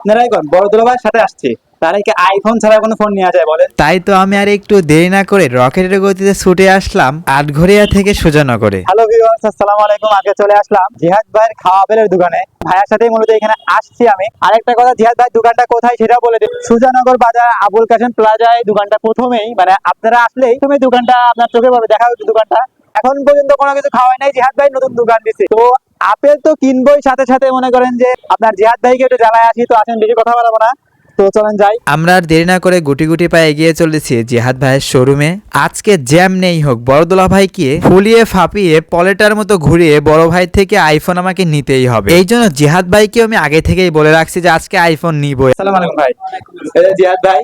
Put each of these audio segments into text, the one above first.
আপনারাই কোন সাথে আসছে। তারা কি আইফোন ছাড়া কোনো ফোন নেওয়া যায় বলেন। তাই তো আমি আর একটু দেরি না করে রকেটের গতিতে ছুটে আসলাম আটঘরিয়া থেকে সুজানগরে। হ্যালো ভিউয়ার্স আসসালামু আলাইকুম। আগে চলে আসলাম জিহাদ ভাইয়ের খাওয়া বেলের দোকানে। ভাইয়ের সাথেই মূলত এখানে আসছি আমি। আরেকটা কথা জিহাদ ভাই দোকানটা কোথায় সেটা বলে দিই সুজানগর বাজার আবুল কাশেম প্লাজায় দোকানটা প্রথমেই মানে আপনারা আসলেই তুমি দোকানটা আপনার চোখে পাবে দেখা হচ্ছে দোকানটা। এখন পর্যন্ত কোনো কিছু খাওয়াই নাই জিহাদ ভাই নতুন দোকান দিছে। তো আপেল তো কিনবই সাথে সাথে মনে করেন যে আপনার জিহাদ ভাইকে একটু জ্বালায় আসি তো আসেন বেশি কথা বলব না। তো চলেন যাই। আমরা আর দেরি না করে গুটি গুটি পায়ে এগিয়ে চলেছি জিহাদ ভাইয়ের শোরুমে আজকে জ্যাম নেই হোক বড়দোলা ভাইকে ফুলিয়ে ফাপিয়ে পলেটার মতো ঘুরিয়ে বড় ভাই থেকে আইফোন আমাকে নিতেই হবে। এই জন্য জিহাদ ভাইকে আমি আগে থেকেই বলে রাখছি যে আজকে আইফোন নিবই। আসসালামু আলাইকুম ভাই। জিয়াদ ভাই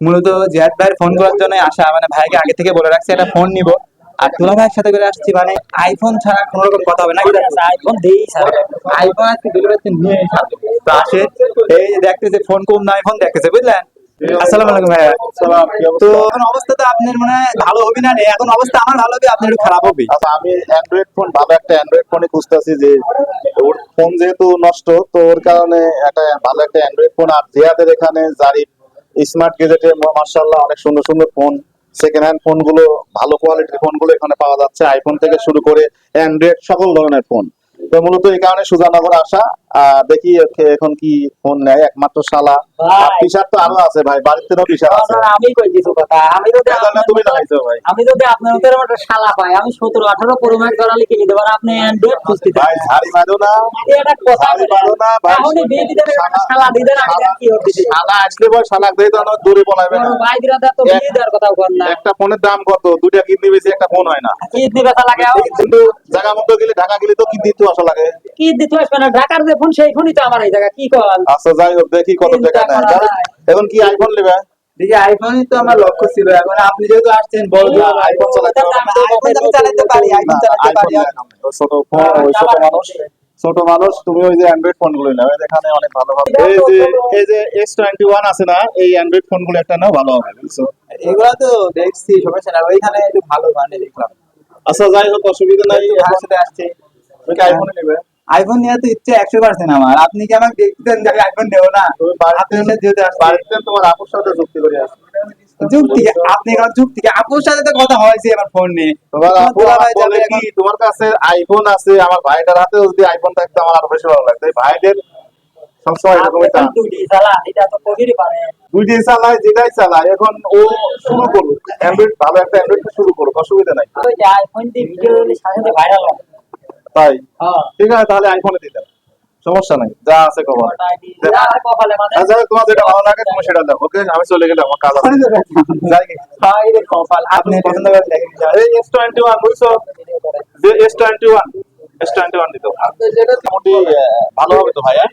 মূলত জিয়াদ ভাইয়ের ফোন করার জন্য আসা মানে ভাইকে আগে থেকে বলে রাখছি একটা ফোন নিব। আর দুলা ভাইয়ের সাথে করে আসছি মানে আইফোন ছাড়া কোনো রকম কথা হবে না আইফোন দেই আইফোন আজকে ভাই নিয়ে তো আসে এই যে দেখতেছে ফোন কম না আইফোন দেখতেছে বুঝলেন? আসসালামু আলাইকুম ভাইয়া। তো এখন অবস্থা তো আপনার মানে ভালো হবে না এখন অবস্থা আমার ভালো হবে আপনার একটু খারাপ হবে? আচ্ছা আমি অ্যান্ড্রয়েড ফোন ভালো একটা অ্যান্ড্রয়েড ফোনই খুঁজতেছি যে ওর ফোন যেহেতু নষ্ট তো ওর কারণে একটা ভালো একটা অ্যান্ড্রয়েড ফোন আর জিয়াদের এখানে জারি স্মার্ট গেজেটে মার্শাল্লাহ অনেক সুন্দর সুন্দর ফোন সেকেন্ড হ্যান্ড ফোনগুলো, ভালো কোয়ালিটির ফোনগুলো এখানে পাওয়া যাচ্ছে। আইফোন থেকে শুরু করে অ্যান্ড্রয়েড সকল ধরনের ফোন তো মূলত এই কারণে সুজানগর আসা দেখি এখন কি ফোন নেয় একমাত্র শালা। তো আরও আছে ভাই বাড়িতে আছে। আমি কই কিছু কথা? আমি যদি তুমি লাগাইছো ভাই। আমি যদি আপনার মতো একটা শালা পাই আমি সতেরো আঠারো পরিমাণ করালে কিনে দেবো আর আপনি অ্যান্ড্রয়েড খুঁজতে ভাই ঝাড়ি মারো না। এটা কথা মারো না ভাই বিয়ে দিতে শালা দিতে না কি হবে শালা আসলে শালাক দিয়ে তো দূরে বলাইবে না। ভাই তো দেওয়ার কথা কর না। একটা ফোনের দাম কত? দুইটা কিডনি বেশি একটা ফোন হয় না। কি দিবে তা লাগে কিন্তু জায়গা মতো গেলে ঢাকা গেলে তো কিডনি তো আসা লাগে। কি দিতে আসবে না ঢাকার যে ফোন সেই ফোনই তো আমার এই জায়গা কি কল আচ্ছা যাই হোক দেখি কত টাকা নেয়। এখন কি আইফোন নেবে? দেখি আইফোনই তো আমার লক্ষ্য ছিল। এখন আপনি যেহেতু আসছেন বড় আইফোন চালাতে হবে। না। আইফোন আমি চালাতে পারি আইফোন চালাতে পারি। ছোট ফোন ওই ছোট মানুষ ছোট মানুষ তুমি ওই যে অ্যান্ড্রয়েড ফোনগুলো নাও এখানে অনেক ভালো ভালো এই যে এই যে এস টোয়েন্টি ওয়ান আছে না এই অ্যান্ড্রয়েড ফোনগুলো একটা নাও ভালো হবে বুঝছ? এগুলা তো দেখছি সমস্যা না ওইখানে একটু ভালো মানে দেখলাম। আচ্ছা যাই হোক অসুবিধা নাই সাথে আসছি তুমি কি আইফোন নেবে? আইফোন নিয়ে তো ইচ্ছে একশো পার্সেন্ট আমার। আপনি কি আমাকে দেখতেন যে আমি আইফোন নেব না? তোমার আপুর সাথে যুক্তি করে আসো। যুক্তি? আপনি এখন যুক্তি? আপুর সাথে তো কথা হয়েছে আমার ফোন নিয়ে। তোমার কাছে আইফোন আছে আমার ভাইটার হাতে যদি আইফোন থাকতো আমার আরও বেশি ভালো লাগতো। ভাইদের সবসময় এরকমই টান। চালায় যেটাই চালায় এখন ও শুরু করুক। অ্যান্ড্রয়েড ভালো একটা অ্যান্ড্রয়েড শুরু করুক অসুবিধা নাই। আইফোন দিয়ে ভিডিও সাথে সাথে ভাইরাল হয় তাই? হ্যাঁ। ঠিক আছে তাহলে আইফোনে সমস্যা নাই যা আছে কপালে মানে? আচ্ছা তোমার যেটা ভালো লাগে তুমি সেটা দাও। ওকে আমি চলে গেলাম আমার কাজ আছে। যাই। রে কপাল আপনি পছন্দ এই এস টোয়েন্টি ওয়ান বুঝছ? যে S twenty one S twenty one দিত মোটামুটি ভালো হবে তো ভাইয়া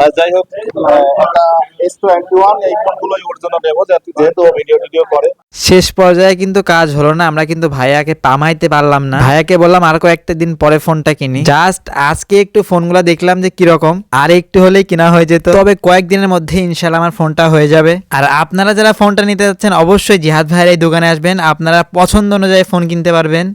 আর যাই হোক আহ, একটা এস টোয়েন্টি ওয়ান এই ফোনগুলোই ওর জন্য নেব যেহেতু ভিডিও টিডিও করে। শেষ পর্যায়ে কিন্তু কাজ হলো না, আমরা কিন্তু ভাইয়াকে পামাইতে পারলাম না। ভাইয়াকে বললাম, আর কয়েকটা দিন পরে ফোনটা কিনি। জাস্ট আজকে একটু ফোনগুলো দেখলাম যে কীরকম, আর একটু হলেই কিনা হয়ে যেত। তবে কয়েকদিনের মধ্যে ইনশাল্লাহ আমার ফোনটা হয়ে যাবে। আর আপনারা যারা ফোনটা নিতে যাচ্ছেন, অবশ্যই জিহাদ ভাইয়ের এই দোকানে আসবেন। আপনারা পছন্দ অনুযায়ী ফোন কিনতে পারবেন।